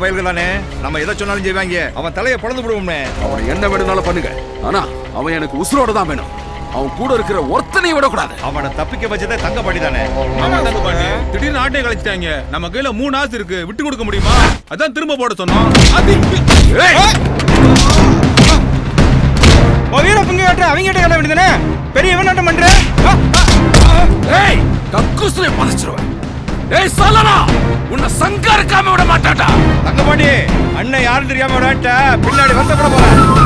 எல்லாம் நம்ம பயல்கள் தானே நம்ம எதை சொன்னாலும் செய்வாங்க. அவன் தலையை பிளந்து விடுவோம்னே அவனை என்ன வேணும்னாலும் பண்ணுங்க. ஆனா அவன் எனக்கு உசுரோட தான் வேணும். அவன் கூட இருக்கிற ஒருத்தனையும் விடக்கூடாது. அவனை தப்பிக்க வச்சதே தங்க பாட்டி தானே ஆமா தங்க பாட்டி திடீர்னு ஆட்டையை கழிச்சிட்டாங்க நம்ம கையில மூணு ஆசு இருக்கு. விட்டு கொடுக்க முடியுமா? அதான் திரும்ப போட சொன்னோம். வீர பங்கு காட்டுற அவங்க கிட்ட கட்ட வேண்டியதானே பெரிய இவன் பண்ற. ஏய் கக்குஸ்ல பறிச்சிருவேன் ஏய் சொல்லடா. உன்னை சங்கரிக்காம விட மாட்டாடா தங்கபாண்டி அண்ணன் யாரும் தெரியாம விடாட்ட பின்னாடி வருத்தப்பட போறேன்.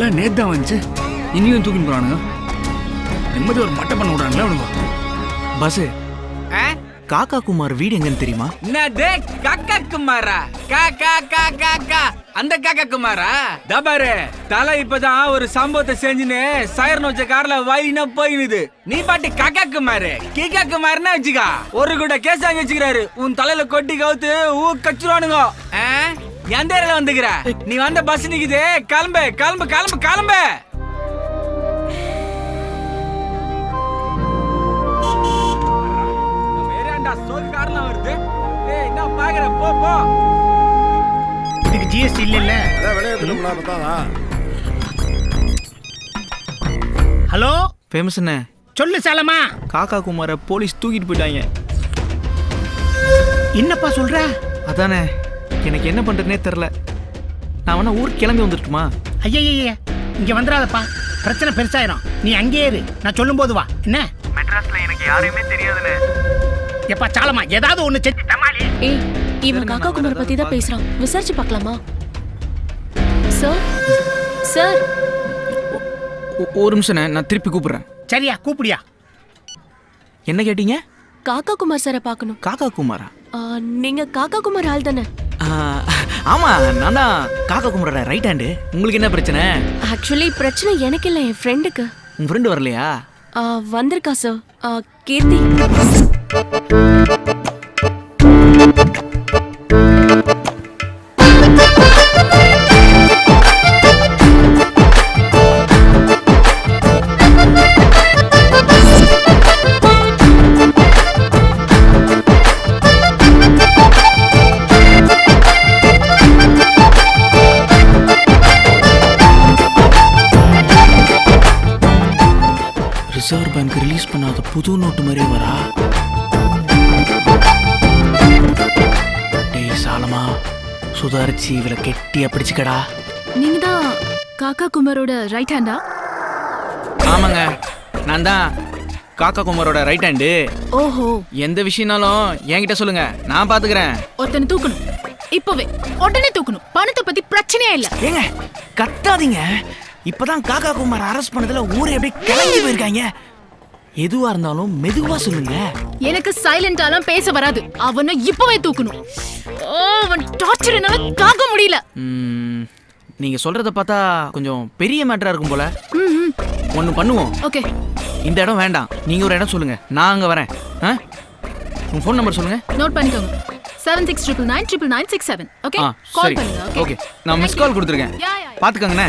அல நேத்து தான் வந்துச்சு. இனியும் தூக்கின்னு போறானுங்க. நிம்மதி ஒரு மட்டை பண்ண விடுறாங்களே அவனுங்க பஸ் காக்கா குமார் வீடு எங்கன்னு தெரியுமா? என்னது? காக்கா குமாரா? காக்கா காக்கா கா அந்த காக்கா குமாரா? தபாரு தலை இப்பதான் ஒரு சம்பவத்தை செஞ்சுன்னு சயர் வச்ச கார்ல வயலினா போயினுது. நீ பாட்டு காக்கா குமாரு கீக்கா குமார்னா வச்சுக்கா. ஒரு கூட கேஸ் வாங்கி வச்சுக்கிறாரு. உன் தலையில கொட்டி கவுத்து ஊ கச்சுருவானுங்க. ஆ? எந்த ஏரியால வந்துக்கிற? நீ வந்த பஸ் நிக்குது. கிளம்பு கிளம்பு கிளம்பு கிளம்பு. வருது. ஏய் என்ன பாக்குற போ போ. இதுக்கு ஜிஎஸ்டி இல்ல ஹலோ? ஃபேமஸ் என்ன சொல்லு சாலமா. காக்கா குமாரை போலீஸ் தூக்கிட்டு போயிட்டாங்க. என்னப்பா சொல்ற? அதானே. எனக்கு என்ன பண்றதுனே தெரில நான் வேணா ஊருக்கு கிளம்பி வந்துட்டுமா? ஐயய்ய இங்க வந்துடாதப்பா. பிரச்சனை பெருசாயிரும். நீ அங்கேயே இரு. நான் சொல்லும் போது வா. என்ன? மெட்ராஸ்ல எனக்கு யாரையுமே தெரியாதுன்னு. எப்பா சாலமா ஏதாவது ஒண்ணு செஞ்சு தமாளி ஏய் இவன் காக்கா குமார் பத்தி தான் பேசுறான். விசாரிச்சு பார்க்கலாமா? சார்? சார்? ஒரு நிமிஷம் நான் திருப்பி கூப்பிடுறேன். சரியா கூப்பிடியா? என்ன கேட்டீங்க? காக்கா குமார் சாரை பார்க்கணும். காக்கா குமாரா? ஆ, நீங்க காக்கா குமார் ஆள் தானே? ஆமா நான் தான் காக்கா குமாரோட ரைட் ஹேண்டு உங்களுக்கு என்ன பிரச்சனை? ஆக்சுவலி பிரச்சனை எனக்கு இல்லை என் ஃப்ரெண்டுக்கு உங்க ஃப்ரெண்டு வரலையா? வந்திருக்கா சார் கீர்த்தி. புது நோட்டு மாதிரியே வரா? டேய் சாலமா சுதாரிச்சு இவளை கெட்டியா பிடிச்சுக்கடா. நீங்க தான் காக்கா குமாரோட ரைட் ஹேண்டா ஆமாங்க நான் தான் காக்கா குமாரோட ரைட் ஹேண்டு ஓஹோ. எந்த விஷயம்னாலும் என்கிட்ட சொல்லுங்க நான் பாத்துக்கிறேன். ஒருத்தனை தூக்கணும். இப்பவே உடனே தூக்கணும். பணத்தை பத்தி பிரச்சனையே இல்ல. ஏங்க கத்தாதீங்க. இப்பதான் காக்கா குமார் அரெஸ்ட் பண்ணதுல ஊரே அப்படியே கிளம்பி போயிருக்காங்க. எதுவா இருந்தாலும் மெதுவா சொல்லுங்க. எனக்கு சைலண்டாலாம் பேச வராது. அவனை இப்பவே தூக்கணும். ஓ அவன் டார்ச்சர் என்னால தாங்க முடியல. ம், நீங்க சொல்றத பார்த்தா கொஞ்சம் பெரிய மேட்டரா இருக்கும் போல. ம், ம். ஒன்னு பண்ணுவோம். ஓகே. இந்த இடம் வேண்டாம். நீங்க ஒரு இடம் சொல்லுங்க. நான் அங்க வரேன். ஆ? உங்க ஃபோன் நம்பர் சொல்லுங்க. நோட் பண்ணிக்கோங்க. Seven six triple nine triple nine six seven okay ஆ கால் பண்ணுங்க. ஓகே நான் மிஸ் கால் கொடுத்துருக்கேன். யா யா பாத்துக்கோங்கண்ணே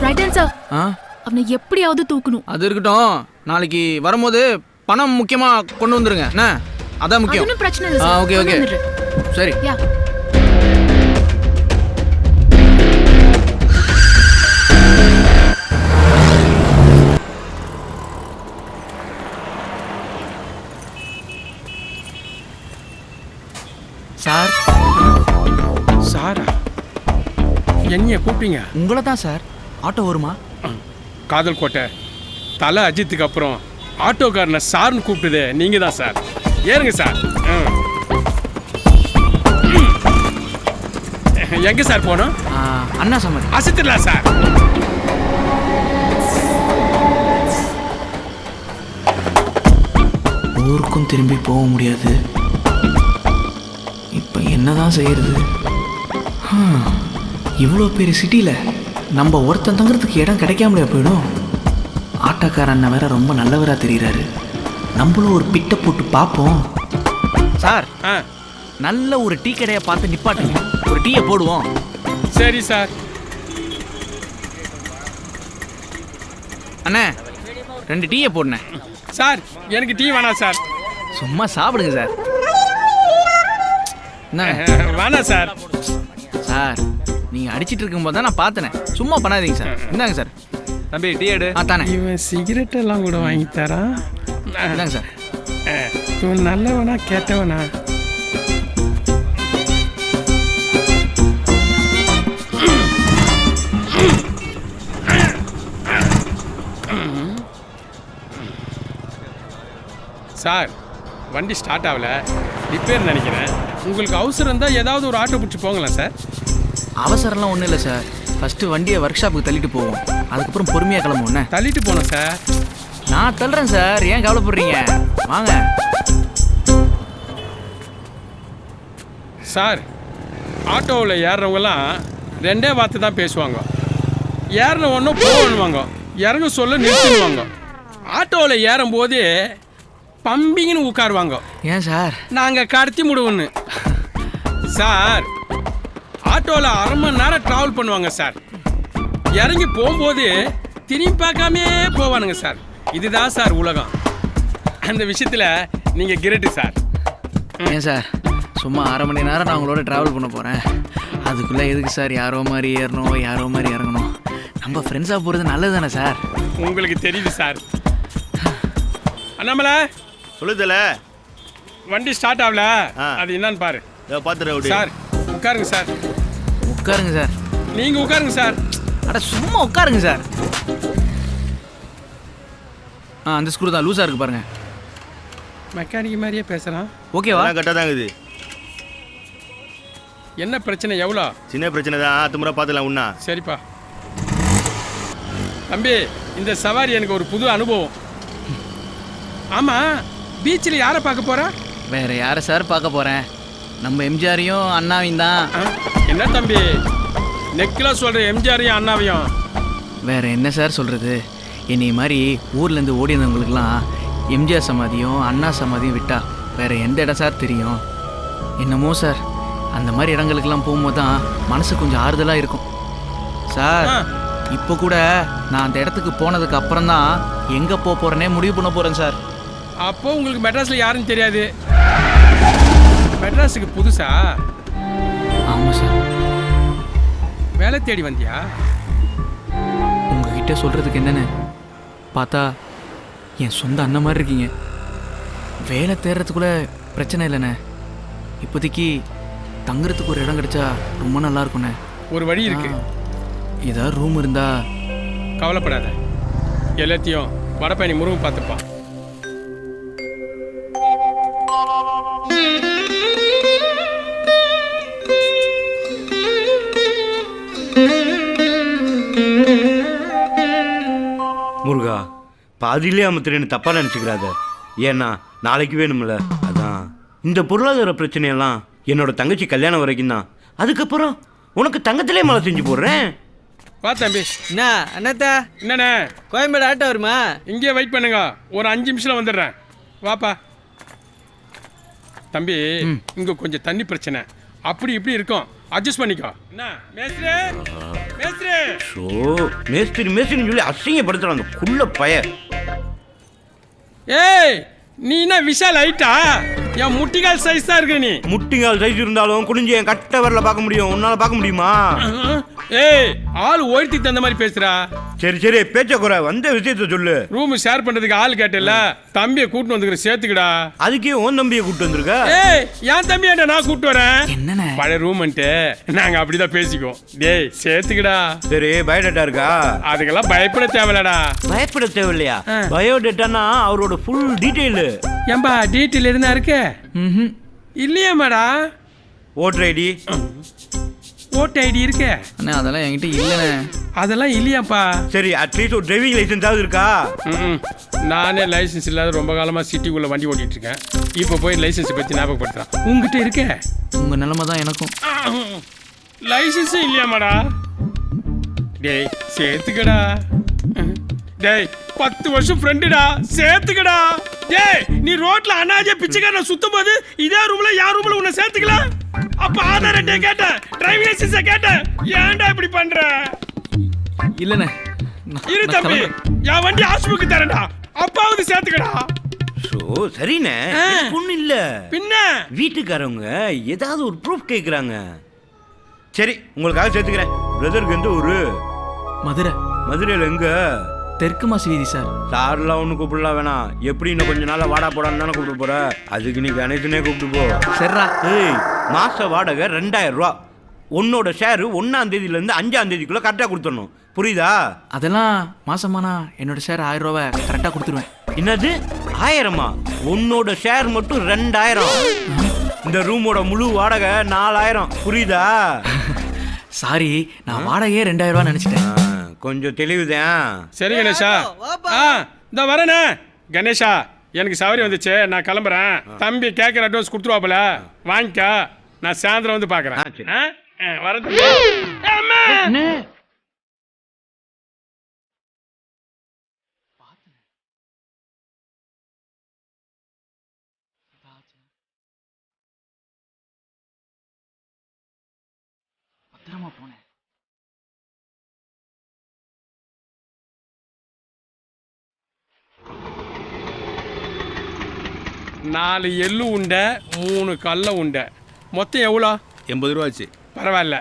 ரைட் ஹேண்ட் சார் ஆ? அவனை எப்படியாவது தூக்கணும். அது இருக்கட்டும். நாளைக்கு வரும்போது பணம் முக்கியமா கொண்டு வந்துருங்க. என்ன? அதான் அது முக்கியம். ஒன்றும் பிரச்சனை இல்லை ஆ சார். Okay okay. சரி. யா. சார்? சாரா? என்னைய கூப்பிட்டீங்க? உங்களை தான் சார். ஆட்டோ வருமா? காதல் கோட்டை. தலை அஜித்துக்கு அப்புறம் ஆட்டோக்காரனை சார்னு கூப்பிட்டது. நீங்க தான் சார். ஏறுங்க சார். எங்க சார் போனோம்? அண்ணா சம்மதி. அசத்திடலாம் சார். ஊருக்கும் திரும்பி போக முடியாது. இப்போ என்னதான் செய்யறது? இவ்வளோ பெரிய சிட்டியில் நம்ம ஒருத்தன் தங்குறதுக்கு இடம் கிடைக்காமலே போயிடும். ஆட்டோக்கார அண்ணன் வேற ரொம்ப நல்லவரா தெரியுறாரு. நம்மளும் ஒரு பிட்டை போட்டு பார்ப்போம் சார் ஆ. நல்ல ஒரு டீ கடையை பார்த்து நிப்பாட்டுங்க. ஒரு டீயை போடுவோம். சரி சார். அண்ணே ரெண்டு டீயை போடுனேன் சார் எனக்கு டீ வேணாம் சார். சும்மா சாப்பிடுங்க சார். என்ன? வேணாம் சார். சார் நீங்க அடிச்சிட்டு இருக்கும்போது தான் நான் பார்த்தனே. சும்மா பண்ணாதீங்க சார். இந்தாங்க சார். தம்பி டீ எடு. தானே. இவன் சிகரெட் எல்லாம் கூட வாங்கி தரான் இந்தாங்க சார். இவன் நல்லவனா கெட்டவனா? சார் வண்டி ஸ்டார்ட் ஆகல. ரிப்பேர் நினைக்கிறேன். உங்களுக்கு அவசரம் இருந்தால் ஏதாவது ஒரு ஆட்டோ பிடிச்சி போங்களேன் சார். அவசரம்லாம் ஒன்றும் இல்லை சார். ஃபஸ்ட்டு வண்டியை ஒர்க் ஷாப்புக்கு தள்ளிட்டு போவோம். அதுக்கப்புறம் பொறுமையாக கிளம்புவோண்ணே தள்ளிட்டு போனோம் சார் நான் தள்ளுறேன் சார் ஏன் கவலைப்படுறீங்க? வாங்க. சார் ஆட்டோவில் ஏறுறவங்கலாம் ரெண்டே வார்த்தை தான் பேசுவாங்க. ஏறின ஒன்றும் போவாங்க இறங்க சொல்ல நிறுத்திடுவாங்க. ஆட்டோவில் ஏறும்போது பம்பிங்கன்னு உட்காருவாங்க. ஏன் சார் நாங்கள் கடத்தி முடுவோன்னு சார் ஆட்டோவில் அரை மணி நேரம் ட்ராவல் பண்ணுவாங்க சார் இறங்கி போகும்போது திரும்பி பார்க்காமே போவானுங்க சார் இதுதான் சார் உலகம். அந்த விஷயத்தில் நீங்கள் கிரேட்டு சார் ஏன் சார் சும்மா அரை மணி நேரம் நான் உங்களோட ட்ராவல் பண்ண போகிறேன் அதுக்குள்ளே எதுக்கு சார் யாரோ மாதிரி ஏறணும் யாரோ மாதிரி இறங்கணும். நம்ம ஃப்ரெண்ட்ஸாக போகிறது நல்லது தானே சார் உங்களுக்கு தெரியுது சார் அண்ணாமலை? சொல்லுதல. வண்டி ஸ்டார்ட் ஆகல. அது என்னன்னு பாரு. பாத்துற சார் உட்காருங்க சார் உட்காருங்க சார். நீங்கள் உட்காருங்க சார். அட சும்மா உட்காருங்க சார். ஆ அந்த ஸ்க்ரூ தான் லூஸாக இருக்கு பாருங்க. மெக்கானிக் மாதிரியே பேசுகிறான் ஓகேவா? கரெக்டாக தான் இருக்குது என்ன பிரச்சனை எவ்வளோ? சின்ன பிரச்சனை தான். அடுத்த முறை பார்த்துலாம் உண்ணா. சரிப்பா. தம்பி இந்த சவாரி எனக்கு ஒரு புது அனுபவம். ஆமாம் பீச்சில் யாரை பார்க்க போகிறா வேற யாரை சார் பார்க்க போகிறேன் நம்ம எம்ஜிஆரையும் அண்ணாவையும் தான். என்ன தம்பி? நெக்கில் சொல்கிற எம்ஜிஆரையும் அண்ணாவையும். வேற என்ன சார் சொல்கிறது என்னை மாதிரி ஊர்லேருந்து ஓடி வந்தவங்களுக்குலாம் எம்ஜிஆர் சமாதியும் அண்ணா சமாதியும் விட்டா வேற எந்த இடம் சார் தெரியும்? என்னமோ சார் அந்த மாதிரி இடங்களுக்கெல்லாம் போகும்போது தான் மனசு கொஞ்சம் ஆறுதலாக இருக்கும். சார். இப்போ கூட நான் அந்த இடத்துக்கு போனதுக்கு அப்புறம் தான் எங்கே போக போகிறேனே முடிவு பண்ண போகிறேன் சார். அப்போ உங்களுக்கு மெட்ராஸில் யாருன்னு தெரியாது. மெட்ராஸுக்கு புதுசா? ஆமாம் சார். வேலை தேடி வந்தியா? உங்ககிட்ட சொல்கிறதுக்கு என்னென்ன பார்த்தா என் சொந்த அண்ணன் மாதிரி இருக்கீங்க. வேலை தேடுறதுக்குள்ள பிரச்சனை இல்லைண்ணே. இப்போதைக்கு தங்குறதுக்கு ஒரு இடம் கிடைச்சா ரொம்ப நல்லா இருக்கும்ண்ணே. ஒரு வழி இருக்கு. ஏதாவது ரூம் இருந்தா கவலைப்படாத. எல்லாத்தையும் வடபயணி முருகன் பார்த்துப்பான். பாதியிலே அமுத்துறேன்னு தப்பா நினச்சிக்கிறாத. ஏன்னா நாளைக்கு வேணும்ல. அதான். இந்த பொருளாதார பிரச்சனையெல்லாம் என்னோட தங்கச்சி கல்யாணம் வரைக்கும் தான். அதுக்கப்புறம் உனக்கு தங்கத்திலே மழை செஞ்சு போடுறேன். வா தம்பி. என்ன அண்ணாத்தா? என்னண்ணே? கோயம்பேடு ஆட்டோ வருமா? இங்கேயே வெயிட் பண்ணுங்க. ஒரு அஞ்சு நிமிஷம் வந்துடுறேன். வாப்பா. தம்பி இங்க கொஞ்சம் தண்ணி பிரச்சனை. அப்படி இப்படி இருக்கும். அட்ஜஸ்ட் பண்ணிக்கோ. என்ன? மேஸ்திரி? மேஸ்திரி? ஸோ மேஸ்திரி மேஸ்திரின்னு சொல்லி அசிங்கப்படுத்துறான் அந்த குள்ள பய. ஏய் நீ என்ன விஷால் ஹைட்டா என் முட்டிகால் சைஸ் தான் இருக்க நீ. முட்டிங்கால் சைஸ் இருந்தாலும் குனிஞ்சு என் கட்ட வரல பார்க்க முடியும். உன்னால பார்க்க முடியுமா? ஏய் ஆள் உயர்த்தி தந்த மாதிரி பேசுறா. சரி சரி பேச்ச குறை. வந்த விஷயத்த சொல்லு. ரூம் ஷேர் பண்றதுக்கு ஆள் கேட்டல தம்பியை கூட்டிட்டு வந்துக்கிற சேர்த்துக்கடா. அதுக்கே உன் தம்பியை கூப்பிட்டு வந்திருக்க? ஏய் என் தம்பி நான் கூப்பிட்டு வரேன்? பழைய ரூம்ன்ட்டு நாங்க அப்படிதான் பேசிக்குவோம். டேய் சேர்த்துக்கடா. சரி பயோடேட்டா இருக்கா? அதுக்கெல்லாம் பயப்பட தேவையில்லடா. பயப்பட தேவையில்லையா? பயோடேட்டானா அவரோட ஃபுல் டீட்டெயில் ஏம்பா டீட்டெயில் எதுனா இருக்கு? ம் இல்லையாமாடா ஓட்டர் ஐடி ஓட்டு ஐடி இருக்கு. அண்ணே அதெல்லாம் என்கிட்ட இல்லைண்ணே. அதெல்லாம் இல்லையாப்பா. சரி அட்லீஸ்ட் ஒரு டிரைவிங் லைசன்ஸாவது இருக்கா? ம்ம். நானே லைசன்ஸ் இல்லாத ரொம்ப காலமா சிட்டிக்குள்ள வண்டி ஓட்டிட்டு இருக்கேன் இப்போ போய் லைசன்ஸ் பத்தி ஞாபகப்படுத்துறான். உங்ககிட்ட இருக்க? உங்கள் நிலமை தான் எனக்கும். லைசன்ஸே இல்லையாமாடா? டேய் சேர்த்துக்கடா. டேய் பத்து வருஷம் ஃப்ரெண்டுடா சேர்த்துக்கடா. டேய் நீ ரோட்ல அனாஜ பிச்சைக்காரன் சுத்தும் போது இதே ரூம்ல யார் ரூம்ல உன்னை சேர்த்துக்கல? அப்ப ஆதார் அட்டை கேட்டேன் டிரைவிங் லைசன்ஸ கேட்டேன் ஏன்டா இப்படி பண்ற? இல்லைண்ணே. இரு தம்பி என் வண்டி ஆஸ்புக்கு தரேன்டா. அப்பாவது சேர்த்துக்கடா. ஸோ சரிண்ணே. ஒன்றும் இல்லை. பின்ன? வீட்டுக்காரவங்க ஏதாவது ஒரு ப்ரூஃப் கேட்குறாங்க சரி உங்களுக்காக சேர்த்துக்கிறேன். பிரதருக்கு எந்த ஊரு? மதுரை. மதுரையில் எங்க? தெற்கு மாசி வீதி சார். சார்லாம் ஒன்றும் கூப்பிடலாம் வேணாம். எப்படி இன்னும் கொஞ்ச நாள்ல வாடா போடான்னு தானே கூப்பிட்டு போற? அதுக்கு நீ கணேசனே கூப்பிட்டு போ. சரிடா ஏய் மாச வாடகை ரெண்டாயிரம் ரூபா. உன்னோட ஷேரு ஒன்னாம் தேதியிலேருந்து அஞ்சாம் தேதிக்குள்ள கரெக்டாக கொடுத்துடணும். புரியுதா? அதெல்லாம் மாசமானா என்னோட ஷேர் ஆயிரம் ரூபாவை கரெக்டாக கொடுத்துருவேன். என்னது? ஆயிரமா? உன்னோட ஷேர் மட்டும் ரெண்டாயிரம். இந்த ரூமோட முழு வாடகை நாலாயிரம். புரியுதா? சாரி நான் வாடகையே ரெண்டாயிரம் ரூபா நினச்சிட்டேன். கொஞ்சம் தெளிவுதான் சரி கணேஷா. ஆ இந்த வரேனே. கணேஷா எனக்கு சவரி வந்துச்சு. நான் கிளம்புறேன். தம்பி கேட்குற அட்வான்ஸ் கொடுத்துருவாப்புல. வாங்கிக்க. நான் சாயந்தரம் வந்து பார்க்குறேன்! பத்திரமா போனேன். நாலு எள்ளு உண்டை மூணு கடல உண்டை. மொத்தம் எவ்வளோ? எண்பது ரூபா ஆச்சு பரவாயில்ல.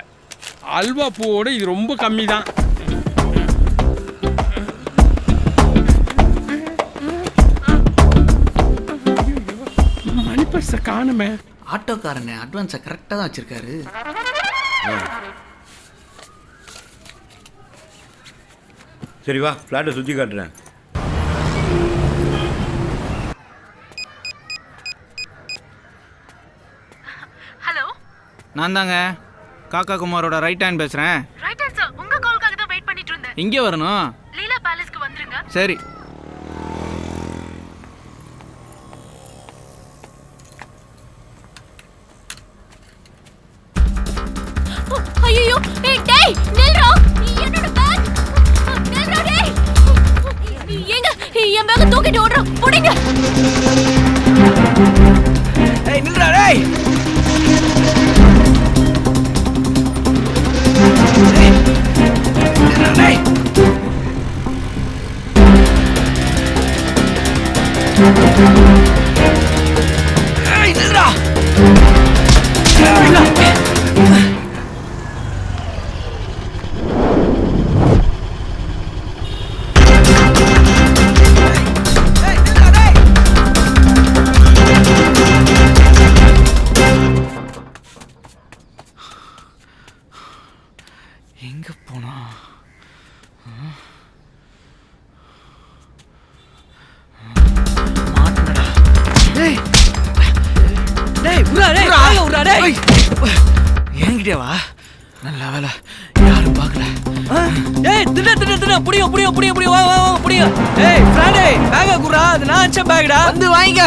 அல்வா பூவோட இது ரொம்ப கம்மி தான். மணி பர்ஸை காணுமே. ஆட்டோக்காரனே அட்வான்ஸை கரெக்டாக தான் வச்சிருக்காரு. சரி வா ஃப்ளாட்டை சுற்றி காட்டுறேன். நான் தாங்க காக்கா குமாரோட ரைட் ஹேண்ட் பேசுகிறேன் ரைட் சார் உங்க காலுக்காக தான் வெயிட் பண்ணிட்டு இருந்தேன். இங்கே வரணும். லீலா பேலஸ்க்கு வந்துருங்க. சரி. ஐயோ ஏய் டேய் நில்றா. என்னோட பேக் நில்றா டேய். எங்க என் பேக் தூக்கிட்டு ஓடுறா. புடிங்க. ஏய் நில்றா டேய். எங்கே என்கிட்டே வா. நல்ல வேலை. யாரும் பார்க்கல. ஏய் திட திட திட புடியோ புடியோ புடியோ புடியோ வா வா வா புடியோ ஏய் ஃப்ராடே பேக குறா அது நான் அச்ச பேக்டா வந்து வாங்கிக்க.